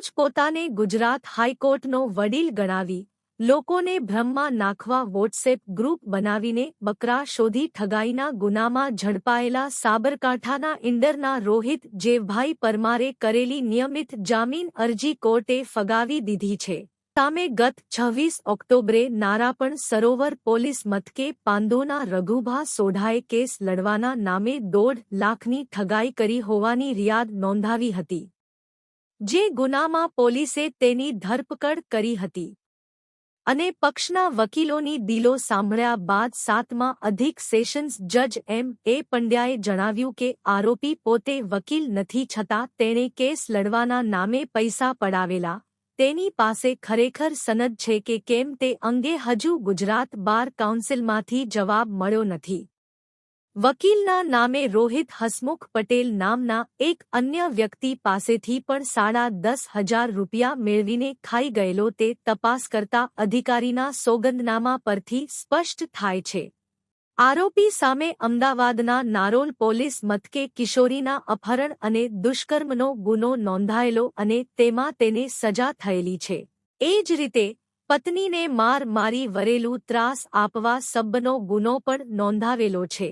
ભુજ પોતાને ગુજરાત હાઈકોર્ટનો વડીલ ગણાવી. લોકોને ભ્રમમાં નાખવા વોટ્સએપ ગ્રુપ બનાવીને બકરા શોધી ઠગાઈના ગુનામાં ઝડપાયેલા સાબરકાંઠાના ઇન્ડરના રોહિત જેવભાઈ પરમારે કરેલી નિયમિત જામીન અરજી કોર્ટે ફગાવી દીધી છે. સામે ગત છવ્વીસ ઓક્ટોબરે નારાપણ સરોવર પોલીસ મથકે પાંદોના રઘુભા સોઢાએ કેસ લડવાના નામે દોઢ લાખની ઠગાઈ કરી હોવાની રિયાદ નોંધાવી હતી. જે ગુનામાં પોલીસે તેની ધરપકડ કરી હતી. અને પક્ષના વકીલોની દિલો સાંભળ્યા બાદ સાતમા અધિક સેશન્સ જજ એમ એ પંડ્યાએ જણાવ્યું કે આરોપી પોતે વકીલ નથી છતાં તેણે કેસ લડવાના નામે પૈસા પડાવેલા. તેની પાસે ખરેખર સનદ છે કે કેમ તે અંગે હજુ ગુજરાત બાર કાઉન્સિલમાંથી જવાબ મળ્યો નથી. વકીલના નામે રોહિત હસમુખ પટેલ નામના એક અન્ય વ્યક્તિ પાસેથી પણ સાડા દસ હજાર રૂપિયા મેળવીને ખાઈ ગયેલો તે તપાસ કરતા અધિકારીના સોગંદનામા પરથી સ્પષ્ટ થાય છે. આરોપી સામે અમદાવાદના નારોલ પોલીસ મથકે કિશોરીના અપહરણ અને દુષ્કર્મનો ગુનો નોંધાયેલો અને તેમાં તેને સજા થયેલી છે. એ જ રીતે, પત્નીને માર મારી વરેલું ત્રાસ આપવા સબ્બનો ગુનો પણ નોંધાવેલો છે.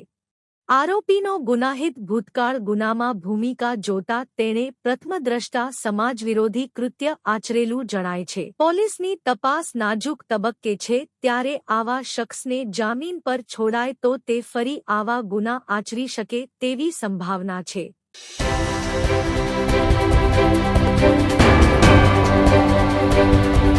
આરોપીનો ગુનાહિત ભૂતકાળ ગુનામાં ભૂમિકા જોતા તેણે પ્રથમદ્રષ્ટા સમાજ વિરોધી કૃત્ય આચરેલું જણાય છે. પોલીસની તપાસ નાજુક તબક્કે છે, ત્યારે આવા શખ્સને જામીન પર છોડાય તો તે ફરી આવા ગુના આચરી શકે તેવી સંભાવના છે.